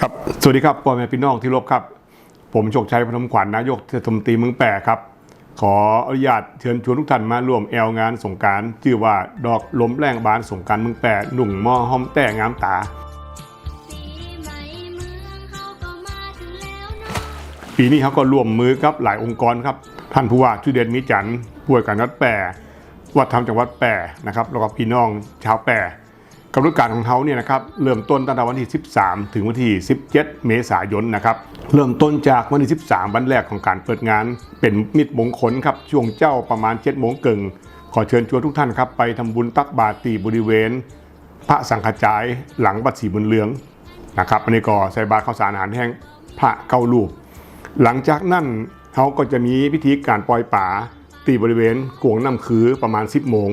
ครับสวัสดีครับพ่อแม่พี่น้องที่รบครับ ผมโชคชัยพนมขวัญนายกเทศมนตรีเมืองแปะครับ ขออนุญาตเชิญชวนทุกท่านมาร่วมแอลงานสงการชื่อว่าดอกล้มแรงบานสงการเมืองแปะหนุ่งหม้อห้อมแต่งามตา ปีนี้เขาก็ร่วมมือกับหลายองค์กรครับ ท่านผู้ว่าชุเดนมิจันทร์ผู้ว่าการวัดแปรวัดธรรมจังหวัดแปรนะครับแล้วก็พี่น้องชาวแปร กำหนดการของเขาเนี่ยนะครับเริ่มต้นตั้งแต่วันที่ 13 ถึงวันที่ 17 เมษายนนะครับเริ่มต้นจากวันที่ 13 วันแรกของการเปิดงาน เป็นมิตรมงคลครับช่วงเจ้าประมาณ7โมงเกิงขอเชิญชวนทุกท่านครับไปทำบุญตักบาตรตีบริเวณ พระสังฆจายหลังบัดสีบุญเลืองนะครับอันนี้ก็ใส่บาตรข้าวสารอาหารแห้งพระเก้าลูกหลังจากนั้นเขาก็จะมีพิธีการปล่อยป่าตีบริเวณกวงน้ำคือประมาณ 10 โมง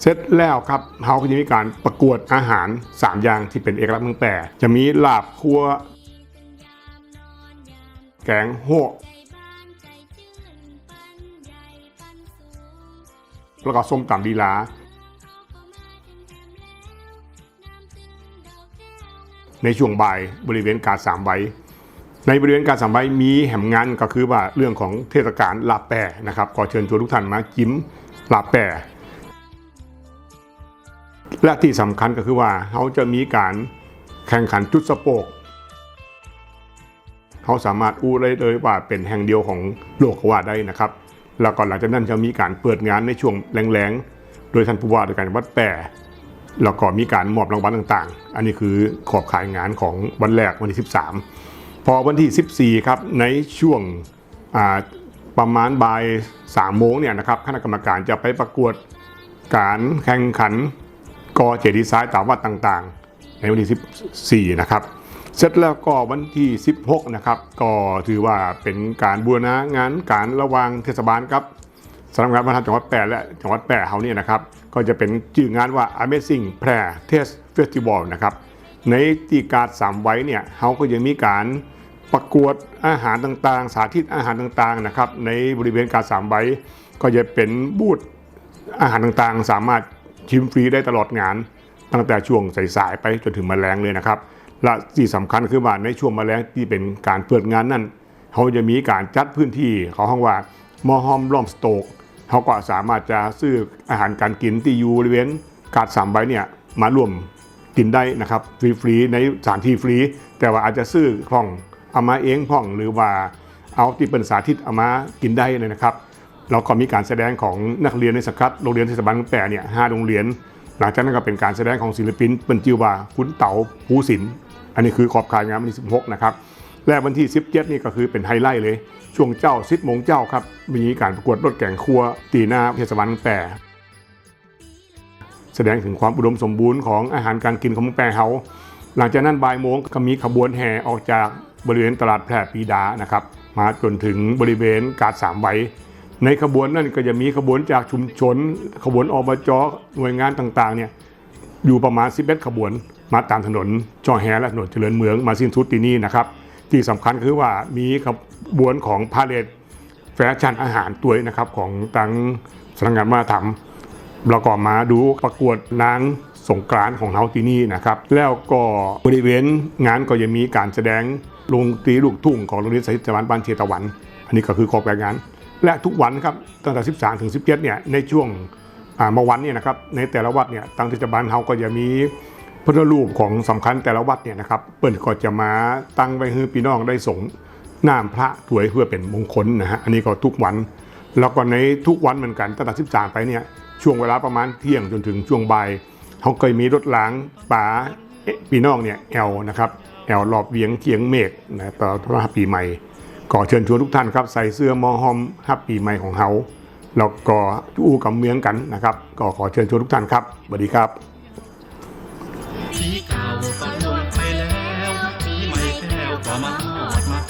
เสร็จแล้วครับเขาก็จะมีการประกวดอาหาร 3 อย่างที่เป็นเอกลักษณ์เมืองแปรจะมีลาบคัวแกงโฮะการใจชื่นปันใหญ่ปันสูงแล้วก็ส้มตำลีลาในช่วงบ่ายบริเวณกาดสามใบในบริเวณกาดสามใบมีแหมงานก็คือว่าเรื่องของเทศกาลลาบแปรนะครับขอเชิญชวนทุกท่านมาจิ้มลาบแปร และที่สำคัญก็คือว่าเขาจะมีการแข่งขันจุดสะโปกเขาสามารถอู้ได้เลยว่าเป็นแห่งเดียวของโลกกว่าได้นะครับ แล้วก็หลังจากนั้นจะมีการเปิดงานในช่วงแรงๆ โดยท่านผู้ว่าโดยการวัดแปรแล้วก็มีการมอบรางวัลต่างๆ อันนี้คือขอบขายงานของวันแรกวันที่ 13 พอวันที่ 14 ครับในช่วงประมาณบ่าย3โมงเนี่ยนะครับคณะกรรมการจะไปประกวดการแข่งขัน กอเจดีย์ซ้ายตามวัดต่างๆ ในวันที่ 14 นะครับ เสร็จแล้วก็วันที่ 16 นะครับ ก็ถือว่าเป็นการบูรณะงานการระวางเทศบาลครับสำนักงานวัฒนธรรมจังหวัดแปรและจังหวัดแปรเขาเนี่ยนะครับ ก็จะเป็นชื่องานว่า Amazing แพร่ Taste Festival นะครับ ในตีการสามไว้เนี่ยเขาก็ยังมีการประกวดอาหารต่างๆ สาธิตอาหารต่างๆนะครับในบริเวณการสามไว้ก็จะเป็นบูธอาหารต่างๆ สามารถ ชิมฟรีได้ตลอดงาน ตั้งแต่ช่วงสายๆไปจนถึงมแมลงเลยนะครับ และที่สำคัญคือว่าในช่วงมแมลงที่เป็นการเปิดงานนั่นเขาจะมีการจัดพื้นที่เขาห้องว่ามอฮอมล้อมสโตกเขาก็สามารถจะซื้ออาหารการกินที่อยู่บริเวณกาดสามใบเนี่ยมาร่วมกินได้นะครับฟรีๆในสถานที่ฟรี แต่ว่าอาจจะซื้อพ่องเอามาเองพ่องหรือว่าเอาที่เป็นสาธิตเอามากินได้เลยนะครับ เราก็มีการแสดงของนักเรียนในสังกัดโรงเรียนเทศบาลแปรเนี่ยห้าโรงเรียน หลังจากนั้นก็เป็นการแสดงของศิลปินเป็นจิวว่าคุณเต๋าภูสินอันนี้คือขอบขายงานวันที่ 16 นะครับ และวันที่ 17 นี่ก็คือเป็นไฮไลท์เลย ช่วงเจ้าซิดโมงเจ้าครับ มีการประกวดรถแก่งครัว ตีหน้าเทศบาลแปรแสดงถึงความอุดมสมบูรณ์ของอาหารการกินของมืองแปรเฮาหลังจากนั้นบ่ายโมงก็มีขบวนแห่ออกจากบริเวณตลาดแพร่ปีดานะครับ มาจนถึงบริเวณกาดสามไว ในขบวนนั่นก็จะมีขบวนจากชุมชน ขบวนอบจหน่วยงานต่างๆเนี่ยอยู่ประมาณ11ขบวนมาตามถนนจอแฮและถนนเจริญเมืองมาสิ้นสุดที่นี่นะครับ ที่สำคัญคือว่ามีขบวนของพาเลทแฟชั่นอาหารตัวยนะครับของทั้งสำนักงานมาทำเราก็มาดูประกวดนางสงกรานของเราที่นี่นะครับ แล้วก็บริเวณงานก็ยังมีการแสดงลงตีลูกทุ่งของโรงเรียนสาธิตวรรณบ้านเชตะวัน อันนี้ก็คือขอบแบบงาน และทุกวันครับตั้งแต่ 13 ถึง 17 เนี่ยในช่วงอ่าเมื่อวันเนี่ยนะครับในแต่ละวัดเนี่ยทางเทศบาลเขาก็จะมีพุทธรูปของสำคัญแต่ละวัดเนี่ยนะครับเปิ่นก็จะมาตั้งไว้ให้พี่น้องได้สงน้ำพระถวยเพื่อเป็นมงคลนะฮะอันนี้ก็ทุกวัน แล้วก็ในทุกวันเหมือนกันตั้งแต่ 13 ไปเนี่ยช่วงเวลาประมาณเที่ยงจนถึงช่วงบ่ายเขาเคยมีรถล้างป่าพี่น้องเนี่ยแอลนะครับแอลรอบเวียงเคียงเมฆนะต่อพระปีใหม่ ก็เชิญชวนทุกท่านครับใส่เสื้อมอฮอมฮับปีใหม่ของเฮาแล้วก็อู้กับเมืองกันนะครับ ก็ขอเชิญชวนทุกท่านครับสวัสดีครับสีเก่าก็ล่วงไปแล้วปีใหม่แล้วก็มา